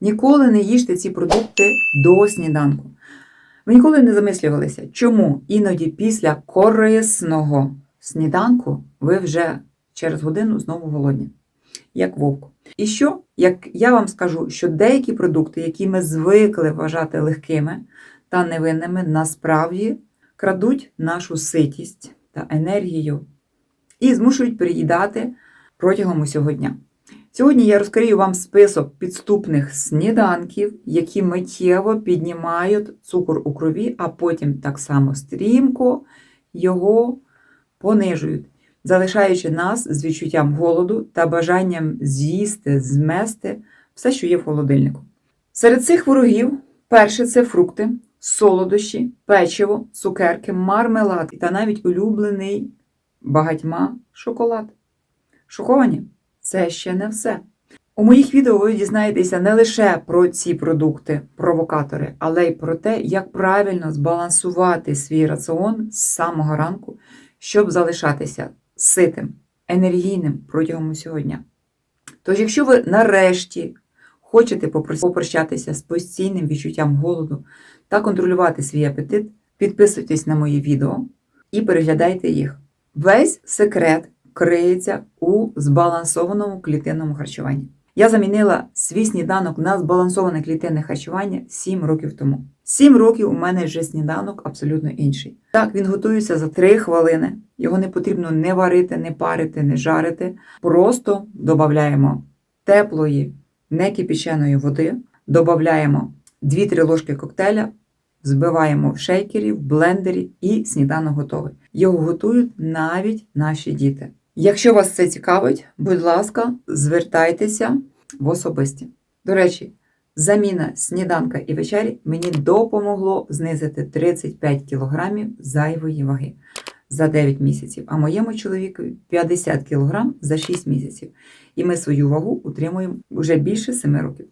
Ніколи не їжте ці продукти до сніданку. Ви ніколи не замислювалися, чому іноді після корисного сніданку ви вже через годину знову голодні, як вовк. І що, як я вам скажу, що деякі продукти, які ми звикли вважати легкими та невинними, насправді крадуть нашу ситість та енергію і змушують переїдати протягом усього дня. Сьогодні я розкрию вам список підступних сніданків, які миттєво піднімають цукор у крові, а потім так само стрімко його понижують, залишаючи нас з відчуттям голоду та бажанням з'їсти, змести все, що є в холодильнику. Серед цих ворогів перше це фрукти, солодощі, печиво, цукерки, мармелад та навіть улюблений багатьма шоколад. Шоковані? Це ще не все. У моїх відео ви дізнаєтеся не лише про ці продукти, провокатори, але й про те, як правильно збалансувати свій раціон з самого ранку, щоб залишатися ситим, енергійним протягом усього дня. Тож, якщо ви нарешті хочете попрощатися з постійним відчуттям голоду та контролювати свій апетит, підписуйтесь на мої відео і переглядайте їх. Весь секрет криється у збалансованому клітинному харчуванні. Я замінила свій сніданок на збалансоване клітинне харчування 7 років тому. 7 років у мене вже сніданок абсолютно інший. Так, він готується за 3 хвилини. Його не потрібно не варити, не парити, не жарити. Просто додаємо теплої, некипяченої води, додаємо 2-3 ложки коктейля, збиваємо в шейкері, в блендері і сніданок готовий. Його готують навіть наші діти. Якщо вас це цікавить, будь ласка, звертайтеся в особисті. До речі, заміна сніданка і вечері мені допомогло знизити 35 кг зайвої ваги за 9 місяців, а моєму чоловікові 50 кг за 6 місяців. І ми свою вагу утримуємо вже більше 7 років.